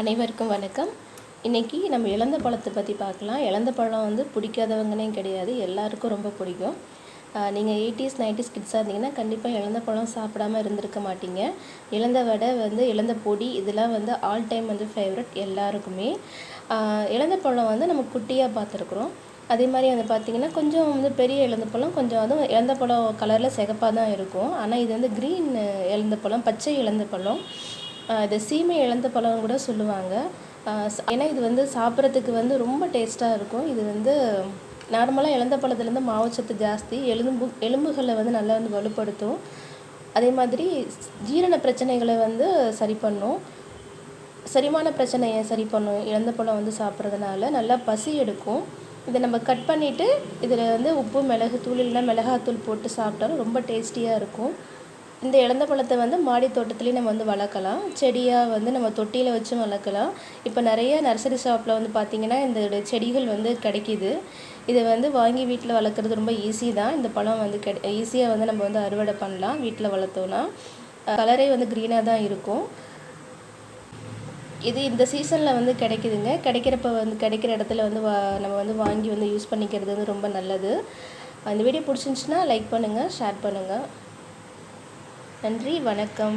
அனைவருக்கும் வணக்கம். இன்றைக்கி நம்ம இழந்த பழத்தை பற்றி பார்க்கலாம். இழந்த பழம் வந்து பிடிக்காதவங்கனே கிடையாது. எல்லாருக்கும் ரொம்ப பிடிக்கும். நீங்கள் எயிட்டிஸ் நைன்டிஸ் கிட்ஸாக இருந்தீங்கன்னா கண்டிப்பாக இழந்த பழம் சாப்பிடாம இருந்திருக்க மாட்டீங்க. இழந்த வடை வந்து இழந்த பொடி இதெல்லாம் வந்து ஆல் டைம் வந்து ஃபேவரட் எல்லாருக்குமே. இழந்த பழம் வந்து நம்ம குட்டியாக பார்த்துருக்குறோம். அதே மாதிரி வந்து பார்த்திங்கன்னா கொஞ்சம் வந்து பெரிய இழந்த பழம் கொஞ்சம் அதுவும் இழந்த பழம் கலரில் சிகப்பாக தான் இருக்கும். ஆனால் இது வந்து க்ரீன் இழந்த பழம் பச்சை இழந்த பழம். இது சீமை இழந்த பழம் கூட சொல்லுவாங்க. ஏன்னா இது வந்து சாப்பிட்றதுக்கு வந்து ரொம்ப டேஸ்ட்டாக இருக்கும். இது வந்து நார்மலாக இழந்த பழத்துலேருந்து மாவுச்சத்து ஜாஸ்தி எலும்பு எலும்புகளை வந்து நல்லா வந்து வலுப்படுத்தும். அதே மாதிரி ஜீரண பிரச்சனைகளை வந்து சரி பண்ணும். செரிமான பிரச்சனையை சரி பண்ணும். இழந்த பழம் வந்து சாப்பிட்றதுனால நல்லா பசி எடுக்கும். இதை நம்ம கட் பண்ணிவிட்டு இதில் வந்து உப்பு மிளகு தூள் இல்லைன்னா மிளகாத்தூள் போட்டு சாப்பிட்டாலும் ரொம்ப டேஸ்டியாக இருக்கும். இந்த இழந்த பழத்தை வந்து மாடி தோட்டத்துலேயும் நம்ம வந்து வளர்க்கலாம். செடியாக வந்து நம்ம தொட்டியில் வச்சும் வளர்க்கலாம். இப்போ நிறைய நர்சரி ஷாப்பில் வந்து பார்த்திங்கன்னா இந்த செடிகள் வந்து கிடைக்கிது. இதை வந்து வாங்கி வீட்டில் வளர்க்குறது ரொம்ப ஈஸி தான். இந்த பழம் வந்து கெ ஈஸியாக வந்து நம்ம வந்து அறுவடை பண்ணலாம் வீட்டில் வளர்த்தோன்னா கலரே வந்து க்ரீனாக தான் இருக்கும். இது இந்த சீசனில் வந்து கிடைக்குதுங்க. கிடைக்கிறப்ப வந்து கிடைக்கிற இடத்துல வந்து வா நம்ம வந்து வாங்கி வந்து யூஸ் பண்ணிக்கிறது வந்து ரொம்ப நல்லது. அந்த வீடியோ பிடிச்சிருந்துச்சின்னா லைக் பண்ணுங்கள் ஷேர் பண்ணுங்கள் நன்றி வணக்கம்.